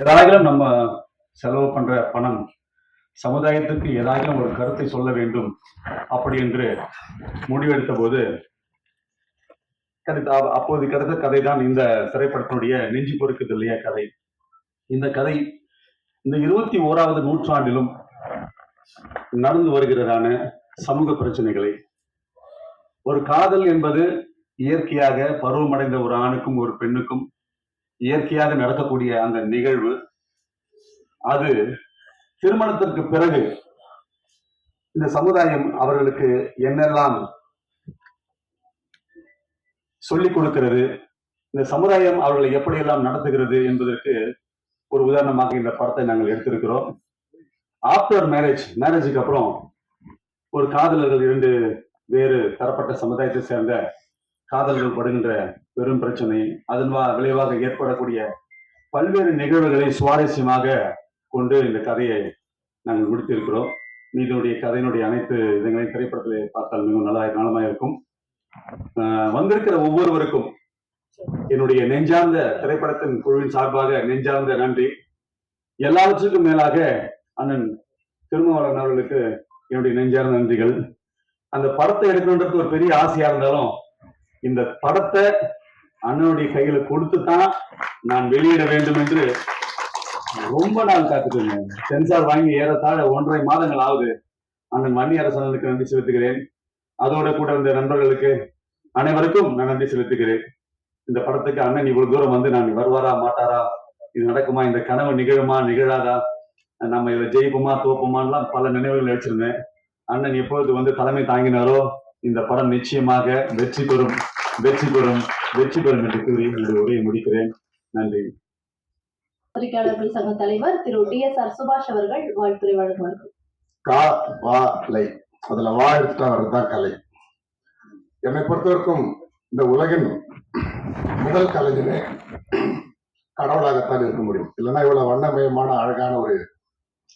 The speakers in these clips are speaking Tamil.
ஏதாகிலும் நம்ம செலவு பண்ற பணம் சமுதாயத்துக்கு ஏதாகிலும் ஒரு கருத்தை சொல்ல வேண்டும் அப்படி என்று முடிவெடுத்த போது அப்போது கிடைத்த கதை தான் இந்த திரைப்படத்தினுடைய நெஞ்சு பொறுக்குது இல்லையா கதை. இந்த கதை இந்த இருபத்தி ஓராவது நூற்றாண்டிலும் நடந்து வருகிறதான சமூக பிரச்சனைகளை. ஒரு காதல் என்பது இயற்கையாக பருவமடைந்த ஒரு ஆணுக்கும் ஒரு பெண்ணுக்கும் இயற்கையாக நடக்கக்கூடிய அந்த நிகழ்வு அது திருமணத்திற்கு பிறகு இந்த சமுதாயம் அவர்களுக்கு என்னெல்லாம் சொல்லிக் கொடுக்கிறது இந்த சமுதாயம் அவர்களை எப்படியெல்லாம் நடத்துகிறது என்பதற்கு ஒரு உதாரணமாக இந்த படத்தை நாங்கள் எடுத்திருக்கிறோம். ஆஃப்டர் மேரேஜ் மேரேஜுக்கு அப்புறம் ஒரு காதலர்கள் இரண்டு வேறு தரப்பட்ட சமுதாயத்தை சேர்ந்த காதல்கள் படுகின்ற பெரும் பிரச்சனை. அதன் வா- விளைவாக ஏற்படக்கூடிய பல்வேறு நிகழ்வுகளை சுவாரஸ்யமாக கொண்டு இந்த கதையை நாங்கள் முடித்திருக்கிறோம். இதனுடைய கதையினுடைய அனைத்து இதங்களையும் திரைப்படத்தில் பார்த்தால் மிகவும் நல்லா நலமா இருக்கும் வந்திருக்கிற ஒவ்வொருவருக்கும் என்னுடைய நெஞ்சார்ந்த திரைப்படத்தின் குழுவின் சார்பாக நெஞ்சார்ந்த நன்றி. எல்லாவற்றுக்கும் மேலாக அண்ணன் திருமாவளவன் அவர்களுக்கு என்னுடைய நெஞ்சார்ந்த நன்றிகள். அந்த படத்தை எடுக்கணுன்றது ஒரு பெரிய ஆசையா இருந்தாலும் இந்த படத்தை அண்ணனுடைய கையில கொடுத்து தான் நான் வெளியிட வேண்டும் என்று ரொம்ப நாள் காத்துக்கிறேன் சென்சார் வாங்கி ஏறத்தாழ ஒன்றரை மாதங்கள் ஆகுது. அண்ணன் மணி அரசனுக்கு நன்றி செலுத்துகிறேன். அதோட கூட இந்த நண்பர்களுக்கு அனைவருக்கும் நான் நன்றி செலுத்துகிறேன். இந்த படத்துக்கு அண்ணன் இவ்வளவு தூரம் வந்து நான் வருவாரா மாட்டாரா? இது நடக்குமா? இந்த கனவு நிகழுமா நிகழாதா? நம்ம இதை ஜெயிப்போமா தோப்போமான்லாம் பல நினைவுகள் வச்சிருந்தேன் அண்ணன் எப்பொழுது வந்து தலைமை தாங்கினாரோ இந்த படம் நிச்சயமாக வெற்றி பெறும் வெற்றி பெறும். வெற்றி பெறும் என்று கூறி என்னுடைய உரையை முடிக்கிறேன். நன்றி. பத்திரிகையாளர்கள் சங்க தலைவர் திரு டி எஸ் ஆர் சுபாஷ் அவர்கள் வாழ்த்துரை வழங்குவார்கள். கா வா லை. அதுல வா எடுத்துட்டா வர்றதுதான் கலை. என்னை பொறுத்த வரைக்கும் இந்த உலகின் முதல் கலைஞனே கடவுளாகத்தான் இருக்க முடியும். இல்லைன்னா இவ்வளவு வண்ணமயமான அழகான ஒரு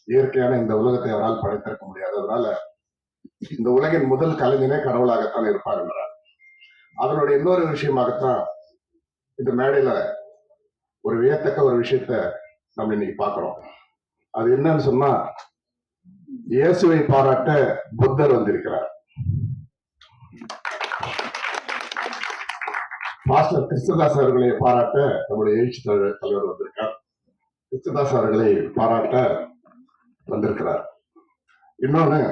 இயற்கையான இந்த உலகத்தை அவரால் படைத்திருக்க முடியாது. அதனால இந்த உலகின் முதல் கலைஞனே கடவுளாகத்தான் இருப்பார் என்றார். அதனுடைய இன்னொரு விஷயமாகத்தான் இந்த மேடையில ஒரு வியத்தக்க ஒரு விஷயத்த நம்ம இன்னைக்கு பார்க்கிறோம். அது என்னன்னு சொன்னா இயேசுவை பாராட்ட புத்தர் வந்திருக்கிறார். மாஸ்டர் கிறிஸ்துதாஸ் அவர்களை பாராட்ட நம்முடைய எழுச்சி தலைவர் தலைவர் வந்திருக்கார். கிறிஸ்துதாஸ் அவர்களை பாராட்ட வந்திருக்கிறார். இன்னொன்னு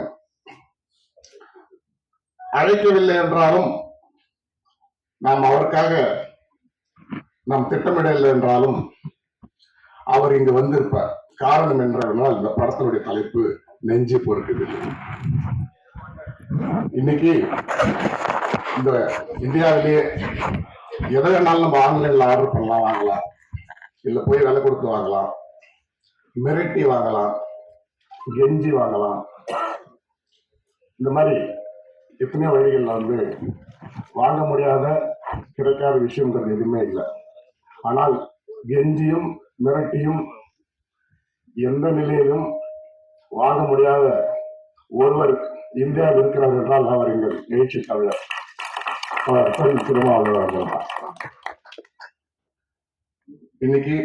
அழைக்கவில்லை என்றாலும் நாம் அவருக்காக நாம் திட்டமிடவில்லை என்றாலும் அவர் இங்கு வந்திருப்பார். காரணம் என்றால் இந்த படத்தினுடைய தலைப்பு நெஞ்சு பொறுக்குது இன்னைக்கு இந்த இந்தியாவிலேயே எதை வேணாலும் நம்ம ஆன்லைன்ல ஆர்டர் பண்ணலாம் வாங்கலாம். இல்ல போய் விலை கொடுத்து வாங்கலாம். மிரட்டி வாங்கலாம். கெஞ்சி வாங்கலாம். இந்த மாதிரி எத்தனையோ வழிகள்ல வந்து வாங்க முடியாத கிடைக்காத விஷயங்கிறது எதுவுமே இல்லை. ஆனால் கெஞ்சியும் மிரட்டியும் எந்த நிலையிலும் வாங்க முடியாத ஒருவர் இந்தியாவில் இருக்கிறார் என்றால் அவர் எங்கள் எழுச்சி தமிழர். அவர் தொழில் தான். இன்னைக்கு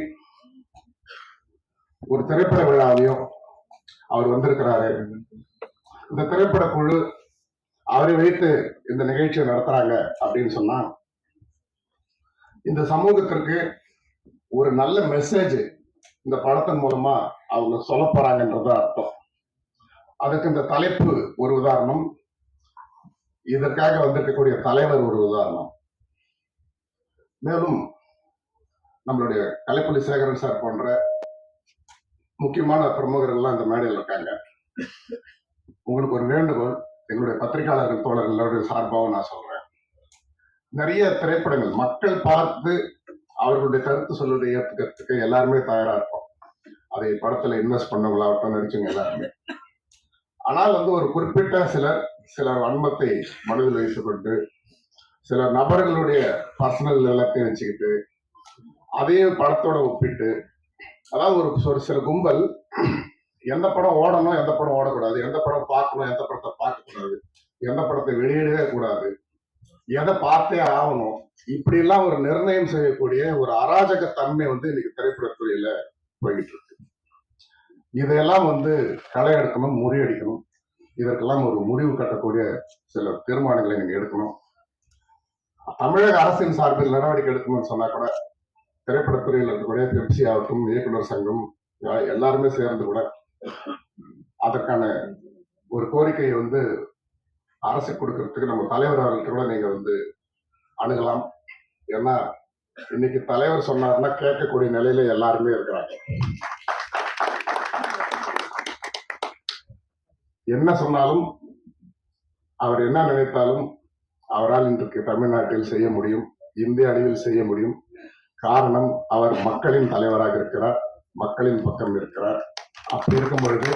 ஒரு திரைப்பட விழாவையும் அவர் வந்திருக்கிறாரு. இந்த திரைப்பட குழு அவரை வைத்து இந்த நிகழ்ச்சியை நடத்துறாங்க அப்படின்னு சொன்னா இந்த சமூகத்திற்கு ஒரு நல்ல மெசேஜ் இந்த படத்தின் மூலமா அவங்க சொல்ல போறாங்கன்றது அர்த்தம். அதுக்கு இந்த தலைப்பு ஒரு உதாரணம். இதற்காக வந்திருக்கக்கூடிய தலைவர் ஒரு உதாரணம். மேலும் நம்மளுடைய கலைப்புலி சேகரன் சார் போன்ற முக்கியமான பிரமுகர்கள்லாம் இந்த மேடையில் இருக்காங்க. உங்களுக்கு ஒரு வேண்டுகோள். எங்களுடைய பத்திரிகையாளர்கள் தோழர்களுடைய சார்பாகவும் நான் சொல்றேன். நிறைய திரைப்படங்கள் மக்கள் பார்த்து அவர்களுடைய கருத்து சொல்வதை ஏற்றுக்கிறதுக்கு எல்லாருமே தயாரா இருப்போம். அதை படத்துல இன்வெஸ்ட் பண்ணவங்களாகட்டும் நடிச்சவங்க எல்லாருமே. ஆனால் வந்து ஒரு குறிப்பிட்ட சிலர் சிலர் வன்மத்தை மனதில் வைத்துக்கொண்டு சில நபர்களுடைய பர்சனல் எல்லாத்தையும் வச்சுக்கிட்டு அதையும் படத்தோட ஒப்பிட்டு அதாவது ஒரு ஒரு சில கும்பல் எந்த படம் ஓடணும் எந்த படம் ஓடக்கூடாது. எந்த படம் பார்க்கணும் எந்த படத்தை பார்க்கக்கூடாது. எந்த படத்தை வெளியிடவே கூடாது. எதை பார்த்தே ஆகணும். இப்படி எல்லாம் ஒரு நிர்ணயம் செய்யக்கூடிய ஒரு அராஜக தன்மை வந்து இன்னைக்கு திரைப்படத்துறையில போய்கிட்டு இருக்கு. இதையெல்லாம் வந்து களை எடுக்கணும் முறியடிக்கணும் இதற்கெல்லாம் ஒரு முடிவு கட்டக்கூடிய சில தீர்மானங்களை நீங்க எடுக்கணும். தமிழக அரசின் சார்பில் நடவடிக்கை எடுக்கணும்னு சொன்னா கூட திரைப்படத்துறையில் இருக்கக்கூடிய பெப்சி ஆகட்டும் இயக்குனர் சங்கம் எல்லாருமே சேர்ந்து கூட அதற்கான ஒரு கோரிக்கையை வந்து அரசு கொடுக்கறதுக்கு நம்ம தலைவர் அவர்கள்ட்ட கூட நீங்க வந்து அணுகலாம். ஏன்னா இன்னைக்கு தலைவர் சொன்னார்னா கேட்கக்கூடிய நிலையில எல்லாருமே இருக்கிறாங்க. என்ன சொன்னாலும் அவர் என்ன நினைத்தாலும் அவரால் இன்றைக்கு தமிழ்நாட்டில் செய்ய முடியும். இந்திய அளவில் செய்ய முடியும். காரணம் அவர் மக்களின் தலைவராக இருக்கிறார். மக்களின் பக்கம் இருக்கிறார். அப்படி இருக்கும் பொழுது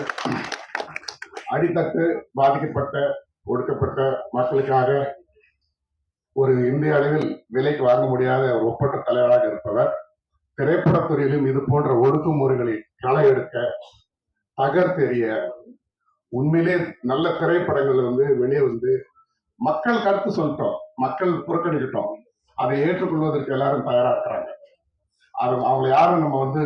அடித்தட்டு பாதிக்கப்பட்ட ஒடுக்கப்பட்ட மக்களுக்காக ஒரு இந்திய அளவில் விலைக்கு வாங்க முடியாத ஒரு ஒப்பற்ற தலைவராக இருப்பவர் திரைப்படத்துறையிலும் இது போன்ற ஒடுக்குமுறைகளை களை எடுக்க தகர்த்தெறிய உண்மையிலே நல்ல திரைப்படங்கள் வந்து வெளியே வந்து மக்கள் கருத்து சொல்லிட்டோம் மக்கள் புறக்கணிக்கிட்டோம் அதை ஏற்றுக்கொள்வதற்கு எல்லாரும் தயாரா இருக்கிறாங்க. அது அவங்க யாரும் நம்ம வந்து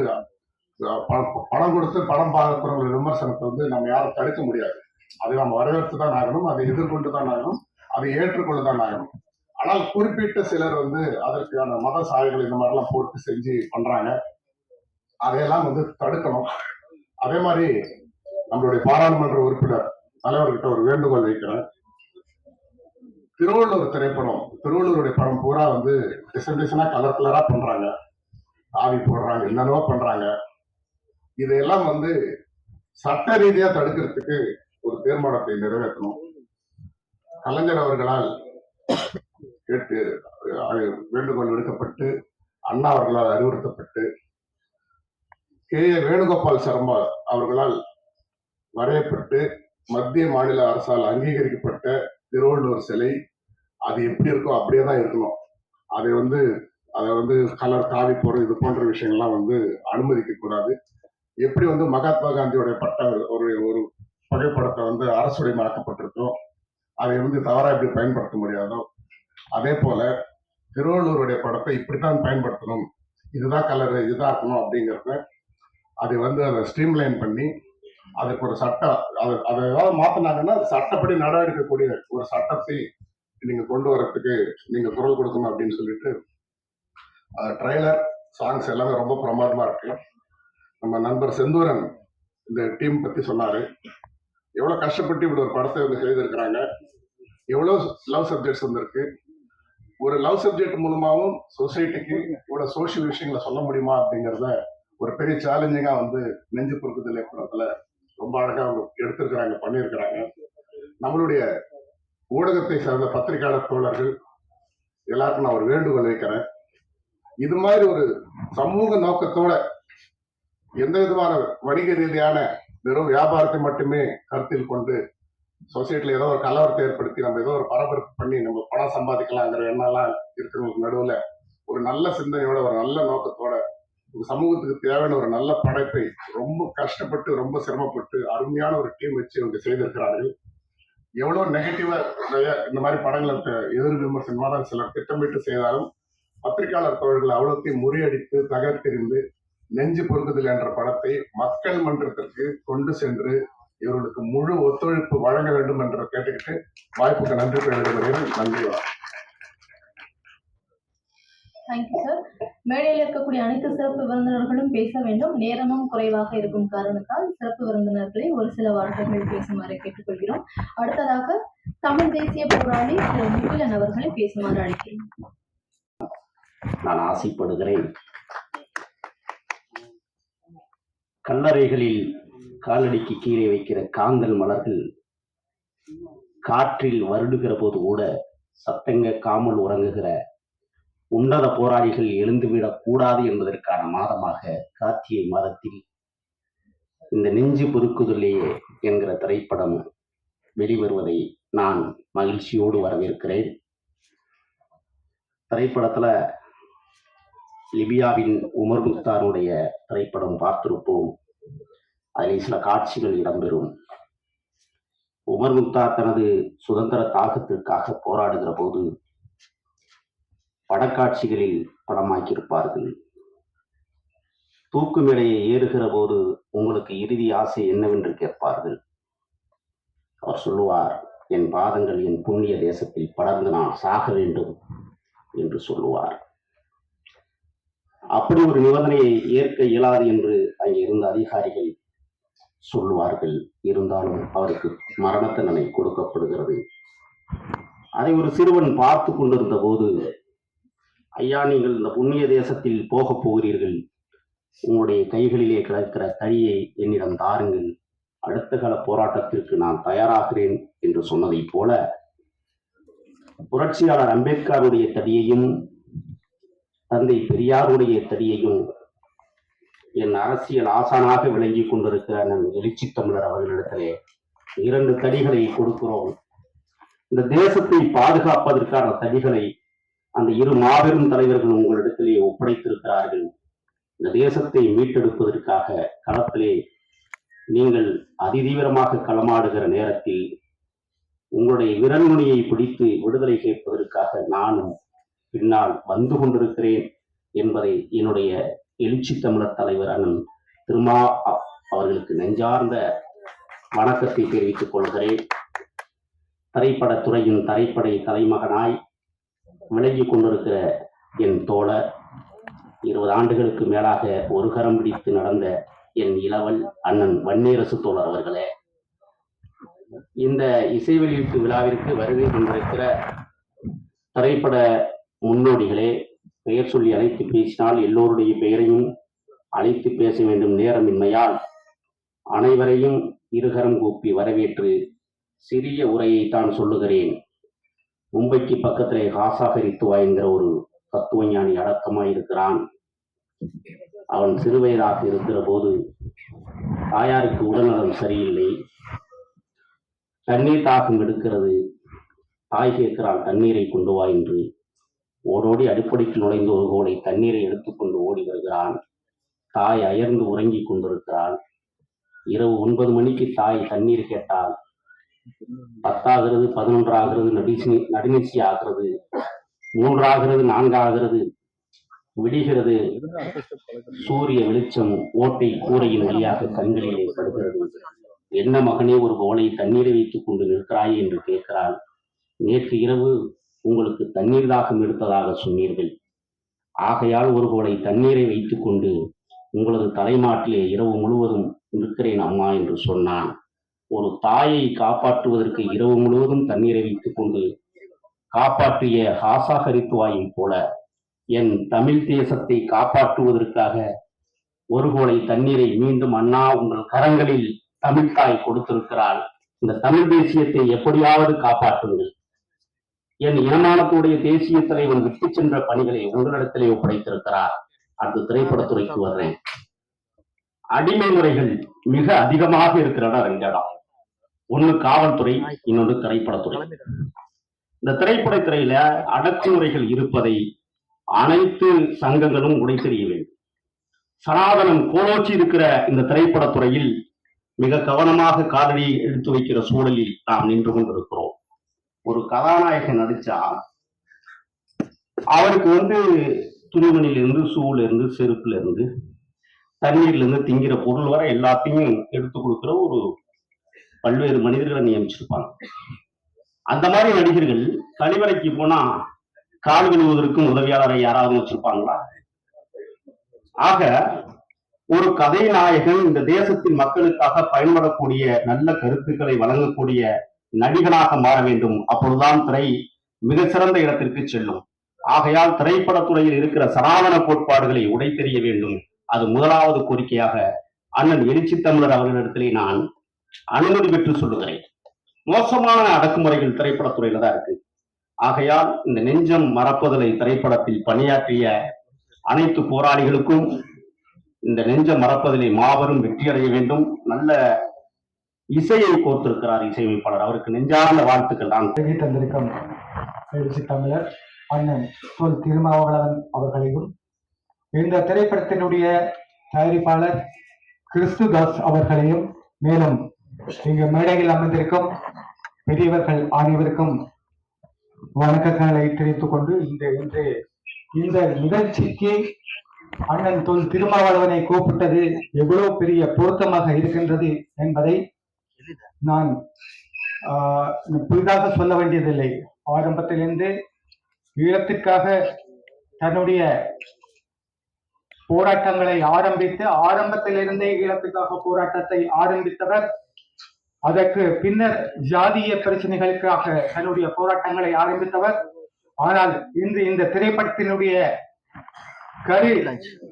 படம் பணம் கொடுத்து படம் பார்க்கிறவங்க விமர்சனத்தை வந்து நம்ம யாரும் தடுக்க முடியாது. அதை நம்ம வரவேற்று தான் ஆகணும் அதை எதிர்கொண்டு தான் ஆகணும் அதை ஏற்றுக்கொண்டு தான் ஆகணும். ஆனால் குறிப்பிட்ட சிலர் வந்து அதற்கான மத சாயங்கள் இந்த மாதிரிலாம் போட்டு செஞ்சு பண்றாங்க. அதையெல்லாம் வந்து தடுக்கணும். அதே மாதிரி நம்மளுடைய பாராளுமன்ற உறுப்பினர் தலைவர்கிட்ட ஒரு வேண்டுகோள் வைக்கிறேன். திருவள்ளூர் திரைப்படம் திருவள்ளூருடைய படம் பூரா வந்து டிசன் டிசனா கலர் கலரா பண்றாங்க. ஆவி போடுறாங்க என்னென்னவோ பண்றாங்க. இதையெல்லாம் வந்து சட்ட ரீதியா தடுக்கிறதுக்கு ஒரு தீர்மானத்தை நிறைவேற்றணும். கலைஞர் அவர்களால் கேட்டு வேண்டுகோள் விடுக்கப்பட்டு அண்ணா அவர்களால் அறிவுறுத்தப்பட்டு கே. ஏ. வேணுகோபால் சர்மா அவர்களால் வரையப்பட்டு மத்திய மாநில அரசால் அங்கீகரிக்கப்பட்ட திருவள்ளுவர் சிலை அது எப்படி இருக்கோ அப்படியே தான் இருக்கணும். அதை வந்து அதை வந்து கலர் காவி போறது இது போன்ற விஷயங்கள்லாம் வந்து அனுமதிக்க கூடாது. எப்படி வந்து மகாத்மா காந்தியோடைய பட்ட ஒரு ஒரு புகைப்படத்தை வந்து அரசுடைய அரசுடைமாக்கப்பட்டிருக்கோ அதை வந்து தவறாக எப்படி பயன்படுத்த முடியாதோ அதே போல திருவள்ளுவருடைய படத்தை இப்படித்தான் பயன்படுத்தணும். இதுதான் கலர் இதுதான் இருக்கணும் அப்படிங்கிறத அதை வந்து அதை ஸ்ட்ரீம்லைன் பண்ணி அதுக்கு ஒரு சட்டம் அது அதை ஏதாவது மாத்தினாங்கன்னா சட்டப்படி நடவடிக்கக்கூடிய ஒரு சட்டத்தை நீங்க கொண்டு வரத்துக்கு நீங்க குரல் கொடுக்கணும் அப்படின்னு சொல்லிட்டு ட்ரைலர் சாங்ஸ் எல்லாமே ரொம்ப பிரமாதமா இருக்கு. நம்ம நண்பர் செந்தூரன் இந்த டீம் பத்தி சொன்னாரு. எவ்வளவு கஷ்டப்பட்டு இப்படி ஒரு படத்தை வந்து செய்திருக்கிறாங்க. எவ்வளவு லவ் சப்ஜெக்ட்ஸ் வந்திருக்கு. ஒரு லவ் சப்ஜெக்ட் மூலமாவும் சொசைட்டிக்கு இவ்வளவு சோஷியல் விஷயங்களை சொல்ல முடியுமா அப்படிங்கிறத ஒரு பெரிய சேலஞ்சிங்கா வந்து நெஞ்சு பொறுக்குதல் படத்துல ரொம்ப அழகா அவங்க எடுத்திருக்கிறாங்க பண்ணியிருக்கிறாங்க. நம்மளுடைய ஊடகத்தை சார்ந்த பத்திரிகையாளர் தோழர்கள் எல்லாருக்கும் நான் ஒரு வேண்டுகோள் வைக்கிறேன். இது மாதிரி ஒரு சமூக நோக்கத்தோட எந்த விதமான வணிக ரீதியான வெறும் வியாபாரத்தை மட்டுமே கருத்தில் கொண்டு சொசைட்டில ஏதோ ஒரு கலவரத்தை ஏற்படுத்தி நம்ம ஏதோ ஒரு பரபரப்பு பண்ணி நம்ம பணம் சம்பாதிக்கலாங்கிற எண்ணெல்லாம் இருக்கிறவங்களுக்கு நடுவில் ஒரு நல்ல சிந்தனையோட ஒரு நல்ல நோக்கத்தோட சமூகத்துக்கு தேவையான ஒரு நல்ல படைப்பை ரொம்ப கஷ்டப்பட்டு ரொம்ப சிரமப்பட்டு அருமையான ஒரு டீம் வச்சு இவங்க செய்திருக்கிறார்கள். எவ்வளோ நெகட்டிவா இந்த மாதிரி படங்களை த- எதிர் விமர்சனமாக சிலர் திட்டமிட்டு செய்தாலும் பத்திரிகையாளர் தோழர்கள் அவ்வளோத்தையும் முறியடித்து தகர்த்தெறிந்து நெஞ்சு பொறுக்குதல் என்ற படத்தை மக்கள் மன்றத்திற்கு கொண்டு சென்று இவர்களுக்கு முழு ஒத்துழைப்பு வழங்க வேண்டும் என்று கேட்டுக்கிட்டு வாய்ப்புக்கு நன்றி தெரிவிக்கிறேன் நன்றி. தேங்க்யூ சார் மேடையில் இருக்கக்கூடிய அனைத்து சிறப்பு விருந்தினர்களும் பேச வேண்டும். நேரமும் குறைவாக இருக்கும் காரணத்தால் சிறப்பு விருந்தினர்களை ஒரு சில வார்த்தைகள் பேசுமாறு கேட்டுக்கொள்கிறோம். அடுத்ததாக தமிழ் தேசிய போராளி திரு முகிலன் அவர்களை பேசுமாறு அழைக்கிறேன். நான் ஆசைப்படுகிறேன். கல்லறைகளில் காலடிக்கு கீழே வைக்கிற காந்தல் மலர்கள் காற்றில் வருடுகிற போது கூட சத்தங்க காமல் உறங்குகிற உன்னத போராளிகள் எழுந்துவிடக் கூடாது என்பதற்கான மாதமாக கார்த்திகை மாதத்தில் இந்த நெஞ்சு பொதுக்குதலையே என்கிற திரைப்படம் வெளிவருவதை நான் மகிழ்ச்சியோடு வரவேற்கிறேன். திரைப்படத்துல லிபியாவின் உமர் முக்தாருடைய திரைப்படம் பார்த்திருப்போம். அதில் சில காட்சிகள் இடம்பெறும். உமர் முக்தார் தனது சுதந்திர தாகத்திற்காக போராடுகிற போது படக்காட்சிகளில் படமாக்கியிருப்பார்கள். தூக்கு மேடையை ஏறுகிற போது உங்களுக்கு இறுதி ஆசை என்னவென்று கேட்பார்கள். அவர் சொல்லுவார் என் பாதங்கள் என் புண்ணிய தேசத்தில் படர்ந்து நான் சாக வேண்டும் என்று சொல்லுவார். அப்படி ஒரு நிபந்தனையை ஏற்க இயலாது என்று அங்கே இருந்த அதிகாரிகள் சொல்லுவார்கள். இருந்தாலும் அவருக்கு மரண தண்டனை கொடுக்கப்படுகிறது. அதை ஒரு சிறுவன் பார்த்து கொண்டிருந்த போது ஐயா நீங்கள் இந்த புண்ணிய தேசத்தில் போகப் போகிறீர்கள். உங்களுடைய கைகளிலே கிடக்கிற தடியை என்னிடம் தாருங்கள். அடுத்த கால போராட்டத்திற்கு நான் தயாராகிறேன் என்று சொன்னதைப் போல புரட்சியாளர் அம்பேத்கருடைய தடியையும் தந்தை பெரியாருடைய தடியையும் என் அரசியல் ஆசானாக விளங்கி கொண்டிருக்கிற நம் எழுச்சி தமிழர் அவர்களிடத்திலே. இரண்டு தடிகளை கொடுக்கிறோம். இந்த தேசத்தை பாதுகாப்பதற்கான தடிகளை அந்த இரு மாபெரும் தலைவர்கள் உங்களிடத்திலே ஒப்படைத்திருக்கிறார்கள். இந்த தேசத்தை மீட்டெடுப்பதற்காக களத்திலே நீங்கள் அதிதீவிரமாக களமாடுகிற நேரத்தில் உங்களுடைய விரல்முனையை பிடித்து விடுதலை கேட்பதற்காக நானும் பின்னால் வந்து கொண்டிருக்கிறேன் என்பதை என்னுடைய எழுச்சி தமிழர் தலைவர் அண்ணன் திருமா அவர்களுக்கு நெஞ்சார்ந்த வணக்கத்தை தெரிவித்துக் கொள்கிறேன். திரைப்படத்துறையின் தரைப்படை தலைமகனாய் விளங்கி கொண்டிருக்கிற என் தோழர் இருபது ஆண்டுகளுக்கு மேலாக ஒரு கரம் பிடித்து நடந்த என் இளவல் அண்ணன் வன்னீரசு தோழர் அவர்களே. இந்த இசை வெளியீட்டு விழாவிற்கு வருகை கொண்டிருக்கிற திரைப்பட முன்னோடிகளே பெயர் சொல்லி அழைத்து பேசினால் எல்லோருடைய பெயரையும் அழைத்து பேச வேண்டும் நேரமின்மையால் அனைவரையும் இருகரம் கூப்பி வரவேற்று சிறிய உரையை தான் சொல்லுகிறேன். மும்பைக்கு பக்கத்திலே ஹாசாகரித்துவா என்கிற ஒரு தத்துவஞானி அடக்கமாய் இருக்கிறான் அவன் சிறுவயதாக இருக்கிற போது தாயாருக்கு உடல்நலம் சரியில்லை. தண்ணீர் தாகம் எடுக்கிறது. தாய் கேட்கிறான் தண்ணீரை கொண்டு வா என்று. ஓடோடி அடிப்படைக்கு நுழைந்த ஒரு கோடை தண்ணீரை எடுத்துக்கொண்டு ஓடி வருகிறான். தாய் அயர்ந்து உறங்கிக் கொண்டிருக்கிறாள். இரவு ஒன்பது மணிக்கு தாய் தண்ணீர் கேட்டால் பத்தாகிறது பதினொன்றாகிறது நடிசி நடுநிசி ஆகிறது. மூன்றாகிறது நான்காகிறது. விடுகிறது. சூரிய வெளிச்சம் ஓட்டை கூரையின் வழியாக கண்களிலே படுகிறது. என்ன மகனே ஒரு கோலை தண்ணீரை வைத்துக் கொண்டு நிற்கிறாய் என்று கேட்கிறாள். நேற்று இரவு உங்களுக்கு தண்ணீர் தாகம் எடுத்ததாக சொன்னீர்கள். ஆகையால் ஒரு கோலை தண்ணீரை வைத்துக்கொண்டு உங்களது தலைமாட்டிலே இரவு முழுவதும் இருக்கிறேன் அம்மா என்று சொன்னான். ஒரு தாயை காப்பாற்றுவதற்கு இரவு முழுவதும் தண்ணீரை வைத்துக் கொண்டு காப்பாற்றிய ஹாசாகரித்துவாயும் போல என் தமிழ் தேசத்தை காப்பாற்றுவதற்காக ஒரு கோலை தண்ணீரை மீண்டும் அண்ணா உங்கள் கரங்களில் தமிழ்தாய் கொடுத்திருக்கிறாள். இந்த தமிழ் தேசியத்தை எப்படியாவது காப்பாற்றுங்கள். என் இனமானத்துடைய தேசிய தலைவன் விட்டு சென்ற பணிகளை உங்களிடத்திலே ஒப்படைத்திருக்கிறார். அந்த திரைப்படத்துறைக்கு வர்றேன். அடிமை முறைகள் மிக அதிகமாக இருக்கிற இடம் ரெண்டு இடம் ஒண்ணு காவல்துறை இன்னொன்று திரைப்படத்துறை. இந்த திரைப்படத்துறையில அடக்குமுறைகள் இருப்பதை அனைத்து சங்கங்களும் உடைத்தெறிய வேண்டும். சனாதனம் கோலோச்சி இருக்கிற இந்த திரைப்படத்துறையில் மிக கவனமாக காலடி எடுத்து வைக்கிற சூழலில் நாம் நின்று கொண்டிருக்கிறோம். ஒரு கதாநாயகன் நடிச்சா அவருக்கு வந்து துணிமணில இருந்து ஷூல இருந்து செருப்புல இருந்து தண்ணீர்ல இருந்து திங்கிற பொருள் வரை எல்லாத்தையும் எடுத்து கொடுக்கிற ஒரு பல்வேறு மனிதர்களை நியமிச்சிருப்பாங்க. அந்த மாதிரி நடிகர்கள் கழிவறைக்கு போனா கால் கழுவுவதற்கும் உதவியாளரை யாராவது வச்சிருப்பாங்களா? ஆக ஒரு கதை நாயகன் இந்த தேசத்தின் மக்களுக்காக பயன்படக்கூடிய நல்ல கருத்துக்களை வழங்கக்கூடிய நடிகனாக மாற வேண்டும். அப்பொழுதுதான் திரை மிகச்சிறந்த இடத்திற்கு செல்லும். ஆகையால் திரைப்படத்துறையில் இருக்கிற சனாதன கோட்பாடுகளை உடைத்தெறிய வேண்டும். அது முதலாவது கோரிக்கையாக அண்ணன் எழுச்சி தமிழர் அவர்களிடத்திலே நான் அனுமதி பெற்று சொல்லுகிறேன். மோசமான அடக்குமுறைகள் திரைப்படத்துறையில தான் இருக்கு. ஆகையால் இந்த நெஞ்சம் மறப்பதலை திரைப்படத்தில் பணியாற்றிய அனைத்து போராளிகளுக்கும் இந்த நெஞ்சம் மறப்பதிலே மாபெரும் வெற்றி அடைய வேண்டும். நல்ல இசையை கோர்த்திருக்கிறார் இசையமைப்பாளர். அவருக்கு நெஞ்சார்ந்த வாழ்த்துக்கள். நான் வருகை தந்திருக்கும் எழுச்சி தமிழர் அண்ணன் தொல் திருமாவளவன் அவர்களையும் இந்த திரைப்படத்தினுடைய தயாரிப்பாளர் கிறிஸ்துதாஸ் அவர்களையும் மேலும் இங்கு மேடையில் அமர்ந்திருக்கும் பெரியவர்கள் அனைவருக்கும் வணக்கங்களை தெரிவித்துக் கொண்டு இந்த இன்று இந்த நிகழ்ச்சிக்கு அண்ணன் தொல் திருமாவளவனை கூப்பிட்டது எவ்வளவு பெரிய பொருத்தமாக இருக்கின்றது என்பதை நான் புதிதாக சொல்ல வேண்டியதில்லை. ஆரம்பத்திலிருந்து ஈழத்திற்காக தன்னுடைய போராட்டங்களை ஆரம்பித்து ஆரம்பத்திலிருந்தே ஈழத்துக்காக போராட்டத்தை ஆரம்பித்தவர். அதற்கு பின்னர் ஜாதிய பிரச்சனைகளுக்காக தன்னுடைய போராட்டங்களை ஆரம்பித்தவர். ஆனால் இன்று இந்த திரைப்படத்தினுடைய கரு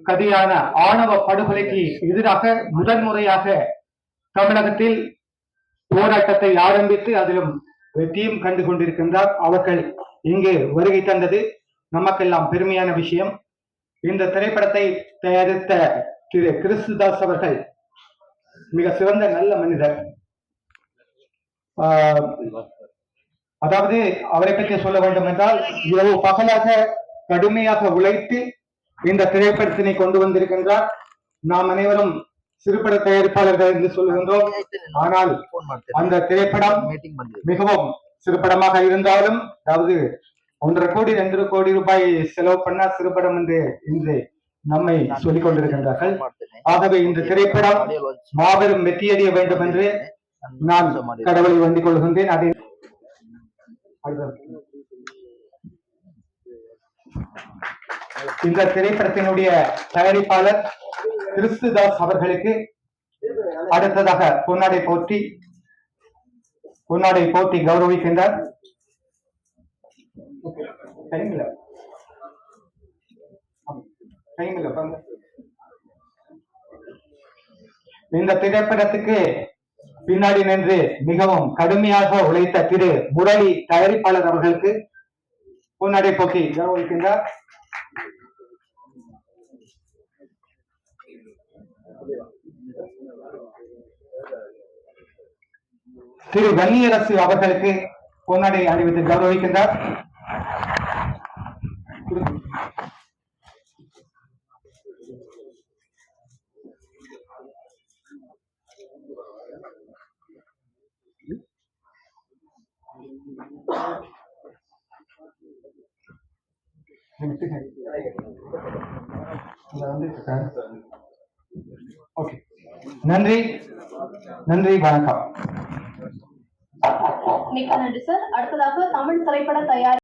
கதியான ஆணவ படுகொலைக்கு எதிராக முதன்முறையாக தமிழகத்தில் போராட்டத்தை ஆரம்பித்து அதிலும் வெற்றியும் கண்டு கொண்டிருக்கின்றார். அவர்கள் இங்கு வருகை தந்தது நமக்கெல்லாம் பெருமையான விஷயம். இந்த திரைப்படத்தை தயாரித்த திரு கிறிஸ்துதாஸ் அவர்கள் மிக சிறந்த நல்ல மனிதர். ஆஹ், அதாவது அவரை பற்றி சொல்ல வேண்டும் என்றால் இரவு பகலாக கடுமையாக உழைத்து இந்த திரைப்படத்தினை கொண்டு வந்திருக்கின்றார். நாம் அனைவரும் சிறுபட தயாரிப்பாளர்கள் என்று சொல்லுகின்றோம். ஆனால் அந்த திரைப்படம் மிகவும் சிறுபடமாக இருந்தாலும் அதாவது ஒன்றரை கோடி ரெண்டு கோடி ரூபாய் செலவு பண்ணா சிறுபடம் என்று இன்று நம்மை சொல்லிக் கொண்டிருக்கின்றார்கள். ஆகவே இந்த திரைப்படம் மாபெரும் வெற்றியடைய வேண்டும் என்று நான் கடவுளை வேண்டிக் கொள்கின்றேன். அதை Thank. இந்த திரைப்படத்தினுடைய தயாரிப்பாளர் கிறிஸ்துதாஸ் அவர்களுக்கு அடுத்ததாக பொன்னாடை போற்றி பொன்னாடை போற்றி கௌரவிக்கின்றார். இந்த திரைப்படத்துக்கு பின்னாடி நின்று மிகவும் கடுமையாக உழைத்த திரு முரளி தயாரிப்பாளர் அவர்களுக்கு பொன்னாடை போட்டி கௌரவிக்கின்றார். திரு வன்னியரசு அவர்களுக்கு பொன்னாடை அணிவித்து கௌரவிக்கின்றார். ஓகே நன்றி. நன்றி வணக்கம். மிக்க நன்றி சார் அடுத்ததாக தமிழ் திரைப்பட தயாரி